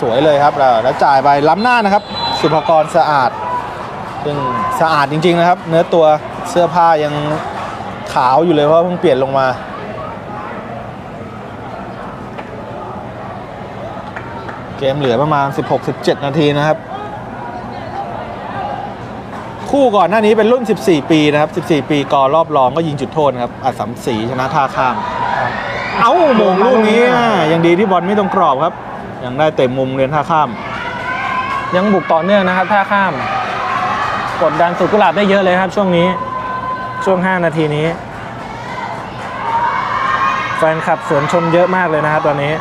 สวยเลยครับแล้วจ่ายไปล้ำหน้านะครับ สุภกรสะอาด ซึ่งสะอาดจริง ๆ นะครับ เนื้อตัวเสื้อผ้ายังขาวอยู่เลยเพราะเพิ่งเปลี่ยนลงมาเกมเหลือประมาณ 16-17 นาทีนะครับ คู่ก่อนหน้านี้เป็นรุ่น 14 ปีนะครับ 14 ปีกอรอบรองก็ยิงจุดโทษนะครับอัดสามสีชนะท่าข้าม เอ้าโมงลูกนี้อะยังดีที่บอลไม่ตรงกรอบครับ ยังได้เตะมุมเรียนท่าข้าม ยังบุกต่อเนื่องนะครับท่าข้าม กดดันสุดกุหลาบได้เยอะเลยครับ ช่วงนี้ช่วง 5 นาทีนี้ แฟนคลับสวนชมเยอะมากเลยนะครับตอนนี้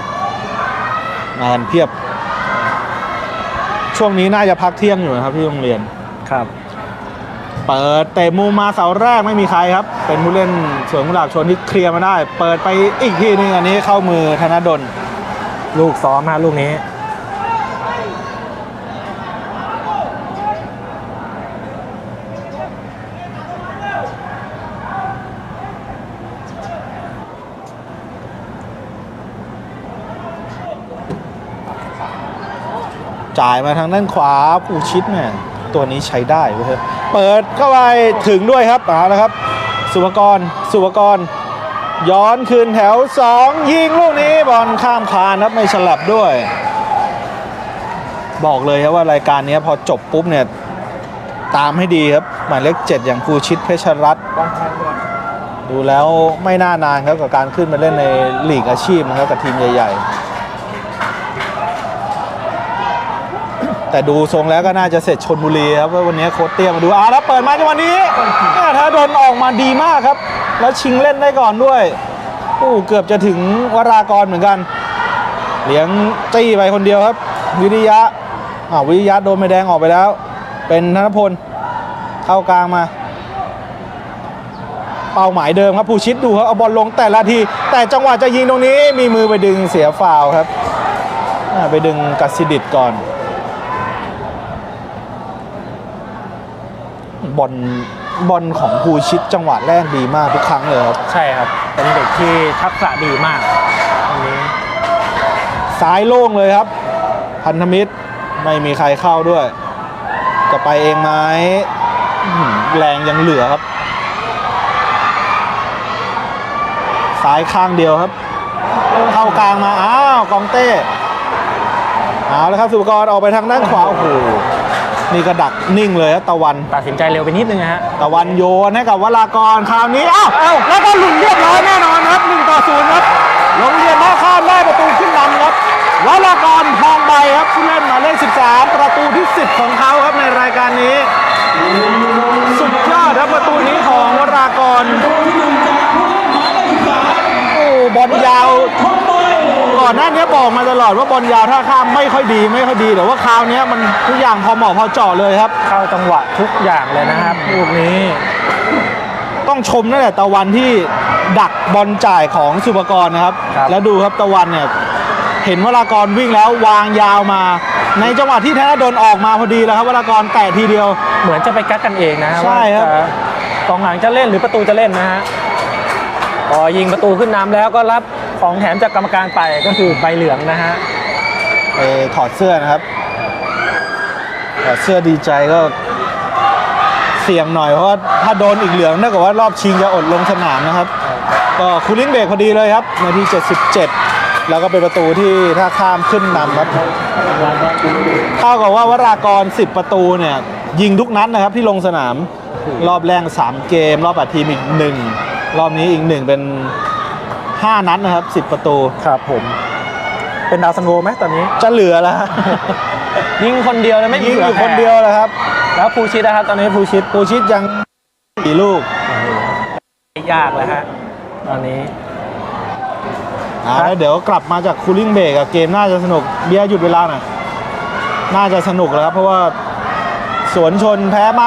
มากันเพียบ ช่วงนี้น่าจะพักเที่ยงอยู่นะครับที่โรงเรียนครับ เปิดเตะมุมมาเสาแรกไม่มีใครครับ เป็นผู้เล่นสวนกุหลาบชนที่เคลียร์มาได้ เปิดไปอีกทีนึงอันนี้เข้ามือธนดลลูกซ้อมฮะลูกนี้จ่ายมาทางด้านขวาผู้ชิดเนี่ยตัวนี้ใช้ได้เว้ย เปิดเข้าไปถึงด้วยครับเอาละครับ สุภกร สุภกร ย้อนคืนแถว 2 ยิงลูกนี้บอลข้ามคานครับไม่ฉลับด้วย บอกเลยครับว่ารายการนี้พอจบปุ๊บเนี่ยตามให้ดีครับ หมายเลขเจ็ดอย่างภูชิตเพชรรัตน์ดูแล้วไม่น่านานครับกับการขึ้นมาเล่นในลีกอาชีพนะครับกับทีมใหญ่ ๆ แต่ดูทรงแล้วก็น่าจะเสร็จชนบุรีครับว่าวันนี้โค้ชเตี้ยมาดูอ่าแล้วเปิดมาจังหวะนี้แม่ถ้าโดนออกมาดีมากครับ แล้วชิงเล่นได้ก่อนด้วยโอ้เกือบจะถึงวรากรเหมือนกันเลี้ยงจี้ไปคนเดียวครับ วิริยะอ่าววิริยะโดนไม่แดงออกไปแล้ว เป็นธนพลเข้ากลางมา เป้าหมายเดิมครับผู้ชิดดูครับเอาบอลลงแต่ละที แต่จังหวะจะยิงตรงนี้มีมือไปดึงเสียฟาวล์ครับอ่าไปดึงกัสซิดิตก่อน บอลบอลของภูชิดจังหวะแรกดีมากทุกครั้งเลยครับใช่ครับ เป็นเด็กที่ทักษะดีมากอันนี้ซ้ายโล่งเลยครับ พันธมิตรไม่มีใครเข้าด้วย จะไปเองไหมอื้อหือแรงยังเหลือครับ ซ้ายข้างเดียวครับ เข้ากลางมา อ้าว กองเต้ เอาแล้วครับ สุปกรออกไปทางด้านขวา โอ้โห นี่ก็ดักนิ่งเลยครับตะวัน ตัดสินใจเร็วไปนิดนึงนะฮะ ตะวันโยนให้กับวรากรคราวนี้อ้าวเอ้า แล้วก็หลุดเรียบร้อยแน่นอนครับ1ต่อ0ครับโรงเรียนท่าข้ามได้ประตูขึ้นนำครับวรากรทองใบครับผู้เล่นหมายเลข13 ประตูที่10ของเขาครับในรายการนี้ สุดยอดครับประตูนี้ของวรากรโอ้บอลยาว ก่อนหน้านี้บอกมาตลอดว่าบอลยาวท่าข้ามไม่ค่อยดีไม่ค่อยดีแต่ว่าคราวนี้มันทุกอย่างพอเหมาะพอเจาะเลยครับ เข้าจังหวะทุกอย่างเลยนะครับลูกนี้ ต้องชมนั่นแหละตะวันที่ดักบอลจ่ายของสุภกรนะครับ ครับ แล้วดูครับตะวันเนี่ยเห็นวรากรวิ่งแล้ววางยาวมา ในจังหวะที่ธนดลออกมาพอดีแล้วครับวรากรแตะทีเดียว เหมือนจะไปกักกันเองนะฮะใช่ครับ ว่าจะกองหลังจะเล่นหรือประตูจะเล่นนะฮะพอยิงประตูขึ้นนำแล้วก็รับ ของแถมจากกรรมการไปก็คือใบเหลืองนะฮะเอถอดเสื้อนะครับ ถอดเสื้อดีใจก็เสี่ยงหน่อยเพราะว่าถ้าโดนอีกเหลืองเท่ากับว่ารอบชิงจะอดลงสนามนะครับ ก็คูลิงเบรกพอดีเลยครับนาที 77 แล้วก็เป็นประตูที่ถ้าข้ามขึ้นนำครับเท่ากับว่าวรากร 10 ประตูเนี่ยยิงทุกนัดนะครับที่ลงสนามรอบแรก3 เกม รอบอัดทีมอีก 1 รอบนี้อีก 1 เป็น 5 นัดนะครับ 10 ประตู ครับผม เป็นดาวซันโวไหมตอนนี้ จะเหลือแล้วฮะยิงคนเดียวเลยไม่ยิงอยู่หลืคนเดียวแล้วครับ แล้วภูชิตนะครับ ตอนนี้ภูชิตปูชิดยังสี่ลูก ยากเลยฮะตอนนี้อ่าแล้วเดี๋ยวกลับมาจากคูลิ่งเบรกอะเกมน่าจะสนุกเบียร์หยุดเวลาหน่อยน่าจะสนุกแล้วครับ เพราะว่าสวนชนแพ้มาก